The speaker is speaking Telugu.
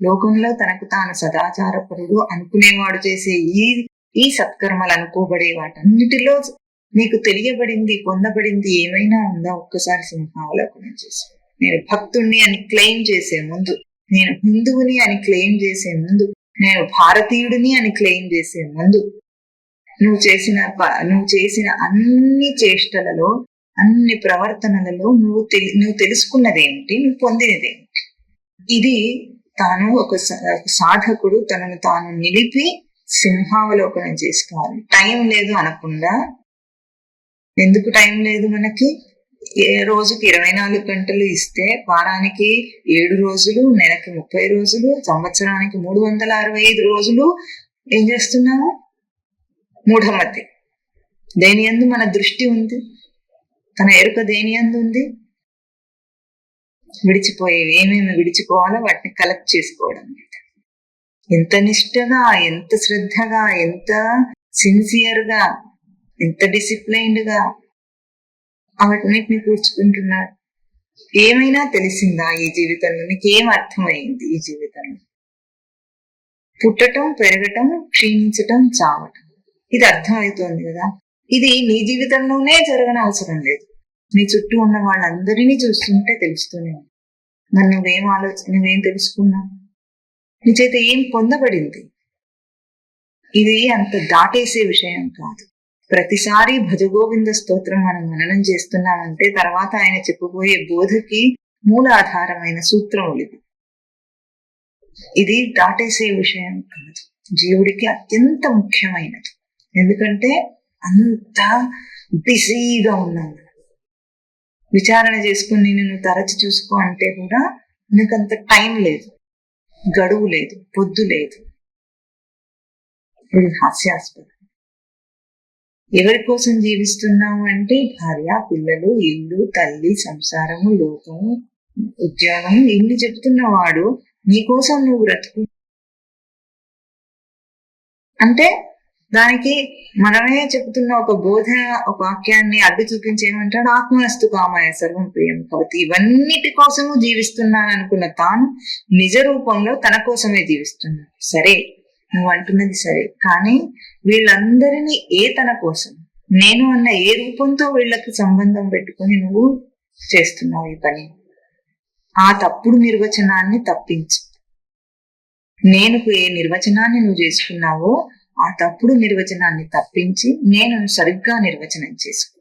లోకంలో తనకు తాను సదాచారపరుడు అనుకునేవాడు చేసే ఈ ఈ సత్కర్మలు అనుకోబడే వాటన్నిటిలో నీకు తెలియబడింది పొందబడింది ఏమైనా ఉందా? ఒక్కసారి సింహావలోకనం చేసి. నేను భక్తుణ్ణి అని క్లెయిమ్ చేసే ముందు నేను హిందువుని అని క్లెయిమ్ చేసే ముందు నేను భారతీయుడిని అని క్లెయిమ్ చేసే ముందు నువ్వు చేసిన నువ్వు చేసిన అన్ని చేష్టలలో అన్ని ప్రవర్తనలలో నువ్వు తెలి నువ్వు తెలుసుకున్నదేమిటి? నువ్వు పొందినదేమిటి? ఇది తాను ఒక సాధకుడు తనను తాను నిలిపి సింహావలోకనం చేసుకోవాలి. టైం లేదు అనకుండా. ఎందుకు టైం లేదు మనకి? ఏ రోజుకి ఇరవై నాలుగు గంటలు ఇస్తే వారానికి ఏడు రోజులు నెలకి ముప్పై రోజులు సంవత్సరానికి మూడు వందల అరవై ఐదు రోజులు ఏం చేస్తున్నాము మూఢమతి. దేని ఎందు మన దృష్టి ఉంది? తన ఎరుక దేని ఎందు ఉంది? విడిచిపోయేవి ఏమేమి విడిచిపోవాలో వాటిని కలెక్ట్ చేసుకోవడం ఎంత నిష్టగా ఎంత శ్రద్ధగా ఎంత సిన్సియర్గా ఎంత డిసిప్లైన్డ్గా వాటిని కూర్చుకుంటున్నాడు ఏమైనా తెలిసిందా ఈ జీవితంలో? నీకు ఏం అర్థమైంది ఈ జీవితంలో? పుట్టటం పెరగటం క్షీణించటం చావటం. ఇది అర్థమవుతోంది కదా? ఇది నీ జీవితంలోనే జరగని అవసరం లేదు. నీ చుట్టూ ఉన్న వాళ్ళందరినీ చూస్తుంటే తెలుస్తూనే మరి నువ్వేం ఆలోచన నువ్వేం తెలుసుకున్నావు? నీ చేత ఏం పొందబడింది? ఇది అంత దాటేసే విషయం కాదు. ప్రతిసారి భజగోవింద స్తోత్రం మనం మననం చేస్తున్నామంటే తర్వాత ఆయన చెప్పబోయే బోధకి మూలాధారమైన సూత్రం సూత్రములు ఇది దాటేసే విషయం కాదు. జీవుడికి అత్యంత ముఖ్యమైనది. ఎందుకంటే అంత బిజీగా ఉన్నాం విచారణ చేసుకుని నిన్ను తరచి చూసుకో అంటే కూడా నీకు అంత టైం లేదు. గడువు లేదు. పొద్దు లేదు. ఇది హాస్యాస్పదం. ఎవరి కోసం జీవిస్తున్నావు అంటే భార్య పిల్లలు ఇల్లు తల్లి సంసారము లోకము ఉద్యోగం ఇల్లు చెప్తున్నవాడు నీ కోసం నువ్వు బ్రతుకు అంటే దానికి మనమే చెప్తున్న ఒక బోధ ఒక వాక్యాన్ని అడ్డు చూపించి ఏమంటాడు? ఆత్మనస్తు కామాయ సర్వం ప్రియం భవతి. ఇవన్నిటి కోసము జీవిస్తున్నాను అనుకున్న తాను నిజ రూపంలో తన కోసమే జీవిస్తున్నాడు. సరే నువ్వు అంటున్నది సరే. కానీ వీళ్ళందరినీ ఏ తన కోసం? నేను అన్న ఏ రూపంతో వీళ్ళకి సంబంధం పెట్టుకొని నువ్వు చేస్తున్నావు ఈ పని? ఆ తప్పుడు నిర్వచనాన్ని తప్పించు. నేను ఏ నిర్వచనాన్ని నువ్వు చేసుకున్నావో ఆ తప్పుడు నిర్వచనాన్ని తప్పించి నేను సరిగ్గా నిర్వచనం చేసుకో